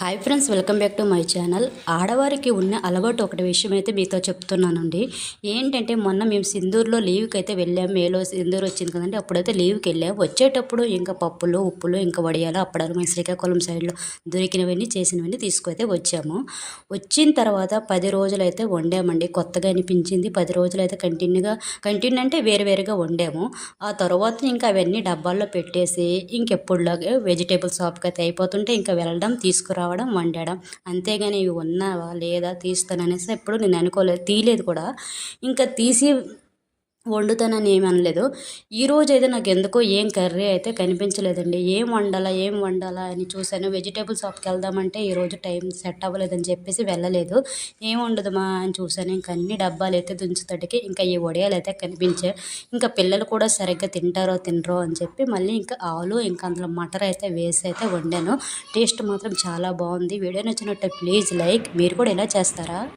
Hi friends welcome back to my channel ఆడవారికి ఉన్న అలవాటు ఒకటి విషయం అయితే మీతో చెప్తున్నానండి. ఏంటంటే మొన్న మేము సింధూరులో లీవ్కి అయితే వెళ్ళాము మేలో సింధూరు వచ్చింది కదండి. అప్పుడైతే లీవ్కి వెళ్ళాము వచ్చేటప్పుడు ఇంకా పప్పులు ఉప్పులు ఇంకా వడియాలు అప్పడాలు మేము శ్రీకాకుళం సైడ్లో దొరికినవన్నీ చేసినవన్నీ తీసుకైతే వచ్చాము. వచ్చిన తర్వాత పది రోజులు అయితే వండామండి. కొత్తగా అనిపించింది. పది రోజులు అయితే కంటిన్యూగా కంటిన్యూ అంటే వేరు వేరుగా వండాము. ఆ తర్వాత ఇంకా అవన్నీ డబ్బాల్లో పెట్టేసి ఇంకెప్పుడులాగే వెజిటేబుల్ షాప్కి అయితే అయిపోతుంటే ఇంకా వెళ్ళడం తీసుకురావడం వండడం. అంతేగాని ఇవి ఉన్నావా లేదా తీస్తాననేసి ఎప్పుడు నేను అనుకోలేదు తీయలేదు కూడా. ఇంకా తీసి వండుతానని ఏమీ అనలేదు. ఈరోజు అయితే నాకు ఎందుకో ఏం కర్రీ అయితే కనిపించలేదండి. ఏం వండాలా ఏం వండాలా అని చూశాను. వెజిటేబుల్ షాప్కి వెళ్దామంటే ఈరోజు టైం సెట్ అవ్వలేదని చెప్పేసి వెళ్ళలేదు. ఏం వండదుమా అని చూశాను. ఇంక అన్ని డబ్బాలు అయితే దుంచుతటికి ఇంకా ఈ వడియాలు అయితే కనిపించాయి ఇంకా పిల్లలు కూడా సరిగ్గా తింటారో తినరో అని చెప్పి మళ్ళీ ఇంకా ఆలు ఇంకా అందులో మటర్ అయితే వేసి అయితే వండాను. టేస్ట్ మాత్రం చాలా బాగుంది. వీడియో నచ్చినట్టు ప్లీజ్ లైక్. మీరు కూడా ఇలా చేస్తారా?